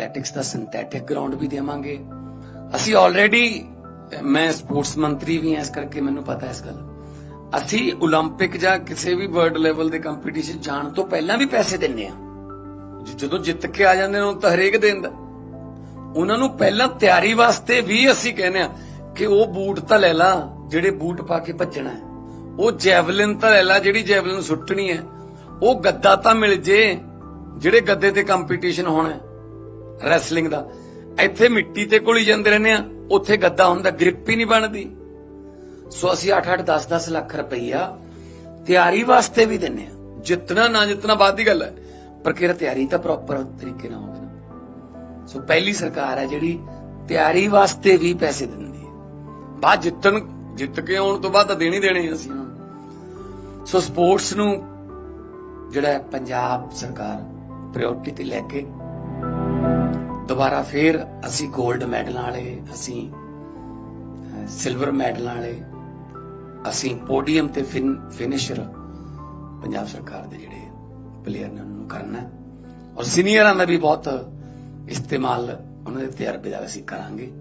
Athletics ਦਾ synthetic ground ਵੀ ਦੇਵਾਂਗੇ ਅਸੀਂ ਆਲਰੇਡੀ ਮੈਂ ਸਪੋਰਟਸ ਮੰਤਰੀ ਵੀ ਹਾਂ ਇਸ ਕਰਕੇ ਮੈਨੂੰ ਪਤਾ ਇਸ ਗੱਲ ਅਸੀਂ 올림픽 ਜਾਂ ਕਿਸੇ ਵੀ ਵਰਲਡ ਲੈਵਲ ਦੇ ਕੰਪੀਟੀਸ਼ਨ ਜਾਣ ਤੋਂ ਪਹਿਲਾਂ ਵੀ ਪੈਸੇ ਦਿੰਨੇ ਆ ਜ- ਜਦੋਂ ਜਿੱਤ ਕੇ ਆ ਜਾਂਦੇ ਨੇ ਉਹ ਤਾਂ ਹਰੇਕ ਦਿਨ ਦਾ ਉਹਨਾਂ ਨੂੰ ਪਹਿਲਾਂ ਤਿਆਰੀ ਵਾਸਤੇ ਵੀ ਅਸੀਂ ਕਹਿੰਦੇ ਆ ਕਿ ਉਹ ਬੂਟ ਤਾਂ ਲੈ ਲਾ ਜਿਹੜੇ ਬੂਟ ਪਾ ਕੇ ਭੱਜਣਾ ਹੈ ਉਹ ਜੈਵਲਿਨ ਤਾਂ ਲੈ ਲਾ ਜਿਹੜੀ ਜੈਵਲਿਨ ਸੁੱਟਣੀ ਹੈ ਉਹ ਗੱਦਾ ਤਾਂ ਮਿਲ ਜੇ ਜਿਹੜੇ ਗੱਦੇ ਤੇ ਕੰਪੀਟੀਸ਼ਨ ਹੋਣਾ ਹੈ ਰੈਸਲਿੰਗ ਦਾ। ਇੱਥੇ ਮਿੱਟੀ ਤੇ ਕੋਲੀ ਜਾਂਦੇ ਰਹਿੰਦੇ ਆ। ਉੱਥੇ ਗੱਦਾ ਹੁੰਦਾ, ਗ੍ਰਿਪ ਹੀ ਨਹੀਂ ਬਣਦੀ। ਸੋ ਅਸੀਂ 8-8 10-10 ਲੱਖ ਰੁਪਈਆ ਤਿਆਰੀ ਵਾਸਤੇ ਵੀ ਦਿੰਨੇ ਆ। ਜਿੱਤਣਾ ਨਾ ਜਿੱਤਣਾ ਬਾਅਦ ਦੀ ਗੱਲ ਹੈ। ਪਰ ਕਿਹੜਾ ਤਿਆਰੀ ਤਾਂ ਪ੍ਰੋਪਰ ਤਰੀਕੇ ਨਾਲ ਹੋਵੇ ਨਾ। ਸੋ ਪਹਿਲੀ ਸਰਕਾਰ ਹੈ ਜਿਹੜੀ ਤਿਆਰੀ ਵਾਸਤੇ ਵੀ ਪੈਸੇ ਦਿੰਦੀ ਹੈ। ਬਾਅਦ ਜਿੱਤਣ, ਜਿੱਤ ਕੇ ਆਉਣ ਤੋਂ ਬਾਅਦ ਤਾਂ ਦੇਣੀ ਦੇਣੇ ਆ ਅਸੀਂ। ਸੋ ਸਪੋਰਟਸ ਨੂੰ ਜਿਹੜਾ ਪੰਜਾਬ ਸਰਕਾਰ ਪ੍ਰਾਇੋਰਟੀ ਤੇ ਲੈ ਕੇ ਦੁਬਾਰਾ ਫੇਰ ਅਸੀਂ 골ਡ ਮੈਡਲਾਂ ਵਾਲੇ, ਅਸੀਂ ਸਿਲਵਰ ਮੈਡਲਾਂ ਵਾਲੇ, ਅਸੀਂ ਪੋਡੀਅਮ ਤੇ ਫਿਨਿਸ਼ਰ ਪੰਜਾਬ ਸਰਕਾਰ ਦੇ ਜਿਹੜੇ ਪਲੇਅਰ ਨੇ ਉਹਨਾਂ ਨੂੰ ਕਰਨਾ ਔਰ ਸੀਨੀਅਰਾਂ ਦਾ ਵੀ ਬਹੁਤ ਇਸਤੇਮਾਲ, ਉਹਨਾਂ ਦੇ ਤਜਰਬੇ ਦਾ ਅਸੀਂ ਕਰਾਂਗੇ।